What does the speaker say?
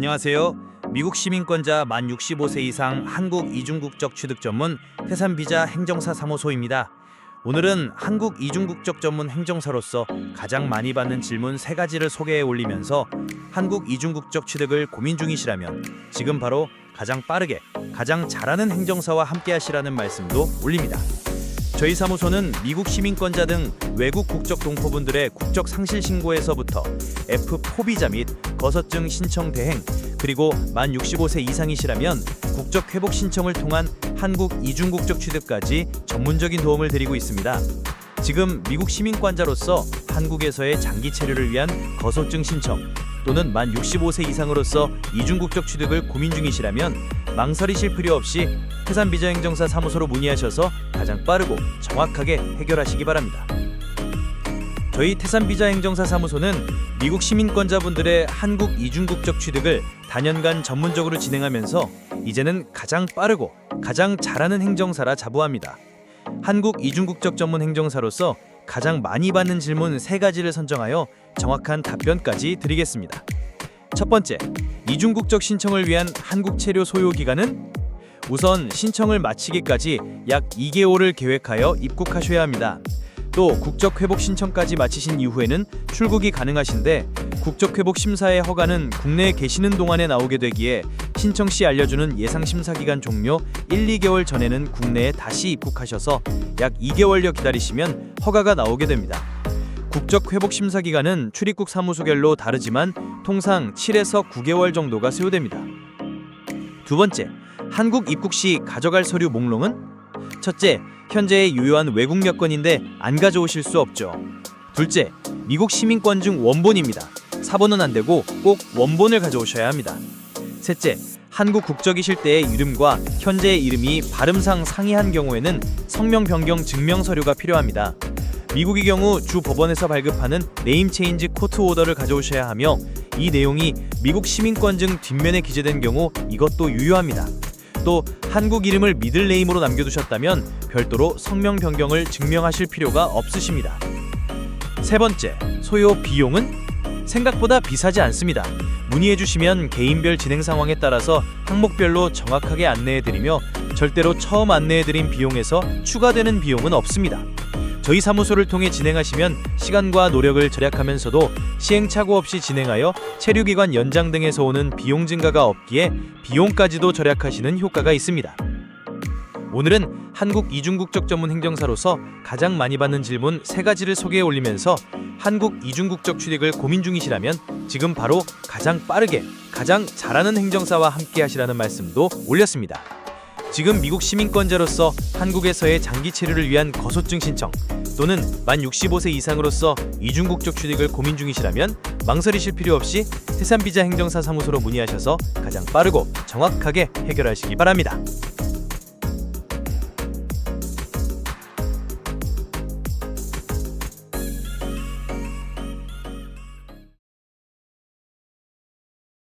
안녕하세요. 미국 시민권자 만 65세 이상 한국 이중국적 취득 전문 태산 비자 행정사 사무소입니다. 오늘은 한국 이중국적 전문 행정사로서 가장 많이 받는 질문 세 가지를 소개해 올리면서 한국 이중국적 취득을 고민 중이시라면 지금 바로 가장 빠르게 가장 잘하는 행정사와 함께 하시라는 말씀도 올립니다. 저희 사무소는 미국 시민권자 등 외국 국적 동포분들의 국적 상실 신고에서부터 F4 비자 및 거서증 신청 대행 그리고 만 65세 이상이시라면 국적 회복 신청을 통한 한국 이중 국적 취득까지 전문적인 도움을 드리고 있습니다. 지금 미국 시민권자로서 한국에서의 장기 체류를 위한 거소증 신청 또는 만 65세 이상으로서 이중 국적 취득을 고민 중이시라면 망설이실 필요 없이 태산 비자 행정사 사무소로 문의하셔서 가장 빠르고 정확하게 해결하시기 바랍니다. 저희 태산 비자 행정사 사무소는 미국 시민권자분들의 한국 이중국적 취득을 단연간 전문적으로 진행하면서 이제는 가장 빠르고 가장 잘하는 행정사라 자부합니다. 한국 이중국적 전문 행정사로서 가장 많이 받는 질문 세 가지를 선정하여 정확한 답변까지 드리겠습니다. 첫 번째, 이중국적 신청을 위한 한국 체류 소요 기간은 우선 신청을 마치기까지 약 2개월을 계획하여 입국하셔야 합니다. 또 국적 회복 신청까지 마치신 이후에는 출국이 가능하신데 국적 회복 심사의 허가는 국내에 계시는 동안에 나오게 되기에 신청 시 알려주는 예상 심사 기간 종료 1, 2개월 전에는 국내에 다시 입국하셔서 약 2개월여 기다리시면 허가가 나오게 됩니다. 국적 회복 심사 기간은 출입국 사무소별로 다르지만 통상 7에서 9개월 정도가 소요됩니다. 두 번째, 한국 입국 시 가져갈 서류 목록은 첫째, 현재의 유효한 외국 여권인데 안 가져오실 수 없죠. 둘째, 미국 시민권증 원본입니다. 사본은 안 되고 꼭 원본을 가져오셔야 합니다. 셋째, 한국 국적이실 때의 이름과 현재의 이름이 발음상 상이한 경우에는 성명 변경 증명 서류가 필요합니다. 미국의 경우 주 법원에서 발급하는 네임 체인지 코트 오더를 가져오셔야 하며 이 내용이 미국 시민권증 뒷면에 기재된 경우 이것도 유효합니다. 또 한국 이름을 미들 네임으로 남겨두셨다면 별도로 성명 변경을 증명하실 필요가 없으십니다. 세 번째, 소요 비용은 생각보다 비싸지 않습니다. 문의해 주시면 개인별 진행 상황에 따라서 항목별로 정확하게 안내해 드리며 절대로 처음 안내해 드린 비용에서 추가되는 비용은 없습니다. 저희 사무소를 통해 진행하시면 시간과 노력을 절약하면서도 시행착오 없이 진행하여 체류기간 연장 등에서 오는 비용 증가가 없기에 비용까지도 절약하시는 효과가 있습니다. 오늘은 한국 이중국적 전문 행정사로서 가장 많이 받는 질문 세 가지를 소개해 올리면서 한국 이중국적 취득을 고민 중이시라면 지금 바로 가장 빠르게 가장 잘하는 행정사와 함께 하시라는 말씀도 올렸습니다. 지금 미국 시민권자로서 한국에서의 장기 체류를 위한 거소증 신청 또는 만 65세 이상으로서 이중국적 취득을 고민 중이시라면 망설이실 필요 없이 태산비자 행정사 사무소로 문의하셔서 가장 빠르고 정확하게 해결하시기 바랍니다.